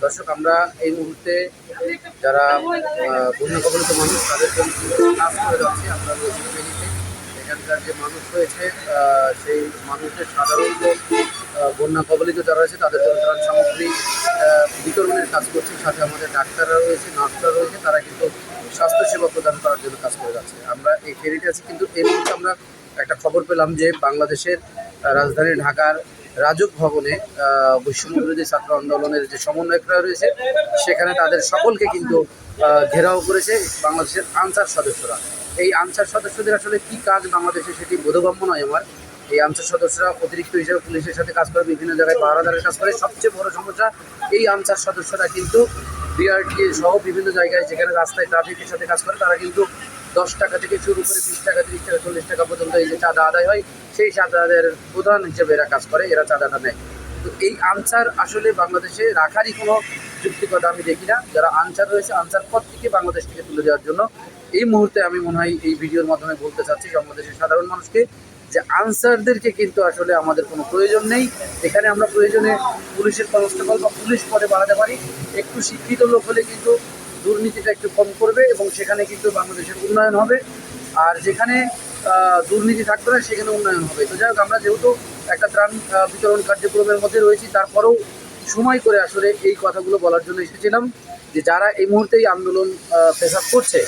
দর্শক আমরা এই মুহূর্তে যারা আহ, বন্যা কবলিত মানুষ তাদের কাজ করে যাচ্ছি। আমরা এখানকার যে মানুষ রয়েছে সেই মানুষের সাধারণত বন্যা কবলিত যারা রয়েছে তাদের জন্য ত্রাণ সামগ্রী বিতরণের কাজ করছে। সাথে আমাদের ডাক্তাররা রয়েছে নার্সরা রয়েছে তারা কিন্তু স্বাস্থ্যসেবা প্রদান করার জন্য কাজ করে যাচ্ছে। আমরা এই ফেরিতে আছি কিন্তু এই মুহূর্তে আমরা একটা খবর পেলাম যে বাংলাদেশের রাজধানী ঢাকার রাজুক ভবনে বৈষম্যবিরোধী ছাত্র আন্দোলনের যে সমন্বয়করা রয়েছে, সেখানে তাদের সকলকে কিন্তু ঘেরাও করেছে বাংলাদেশের আনসার সদস্যরা। এই আনসার সদস্যদের আসলে কি কাজ বাংলাদেশে সেটি বোধগম্য নয় আমার। এই আনসার সদস্যরা অতিরিক্ত হিসেবে পুলিশের সাথে কাজ করে, বিভিন্ন জায়গায় পাহারাদারের কাজ করে। সবচেয়ে বড় সমস্যা, এই আনসার সদস্যরা কিন্তু বিআরটি সহ বিভিন্ন জায়গায় যেখানে রাস্তায় ট্রাফিকের সাথে কাজ করে, তারা কিন্তু দশ টাকা থেকে শুরু করে বিশ টাকা, তিরিশ টাকা, চল্লিশ টাকা পর্যন্ত এই যে চাঁদা আদায় হয়, সেই চাঁদাদের প্রধান হিসেবে এরা কাজ করে, এরা চাঁদাটা নেয়। তো এই আনসার আসলে বাংলাদেশে রাখারই কোনো যুক্তিকতা আমি দেখি না। যারা আনসার রয়েছে, আনসার পদ থেকে বাংলাদেশ থেকে তুলে দেওয়ার জন্য এই মুহূর্তে আমি মনে হয় এই ভিডিওর মাধ্যমে বলতে চাচ্ছি বাংলাদেশের সাধারণ মানুষকে যে আনসারদেরকে কিন্তু আসলে আমাদের কোনো প্রয়োজন নেই। এখানে আমরা প্রয়োজনে পুলিশের কনস্টেবল বা পুলিশ পদে বাড়াতে পারি। একটু শিক্ষিত লোক হলে কিন্তু দুর্নীতিটা একটু কম করবে এবং সেখানে কিন্তু বাংলাদেশের উন্নয়ন হবে। আর যেখানে দুর্নীতি থাকবে না, সেখানে উন্নয়ন হবে। তো যাই হোক, আমরা যেহেতু একটা ত্রাণ বিতরণ কার্যক্রমের মধ্যে রয়েছি, তারপরেও সময় করে আসলে এই কথাগুলো বলার জন্য এসেছিলাম যে যারা এই মুহূর্তে এই আন্দোলন ফেস করছে,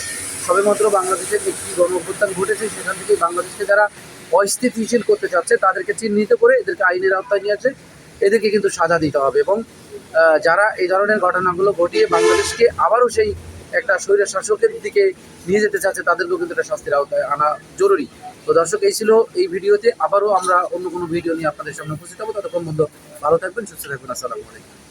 সবেমাত্র বাংলাদেশের একটি গণ অভ্যুত্থান ঘটেছে, সেখান থেকে বাংলাদেশকে যারা অস্থিতিশীল করতে চাচ্ছে, তাদেরকে চিহ্নিত করে এদেরকে আইনের আওতায় নিয়ে আসে। এদেরকে কিন্তু সাজা দিতে হবে এবং যারা এই ধরনের ঘটনাগুলো ঘটিয়ে বাংলাদেশকে আবারও সেই একটা শরীরের শাসকের দিকে নিয়ে যেতে চাচ্ছে তাদেরকেও কিন্তু একটা শাস্তির আওতায় আনা জরুরি। তো দর্শক, এই ছিল এই ভিডিওতে। আবারও আমরা অন্য কোনো ভিডিও নিয়ে আপনাদের সামনে উপস্থিত হব। ততক্ষণ বন্ধু, ভালো থাকবেন, সুস্থ থাকবেন। আসসালামু আলাইকুম।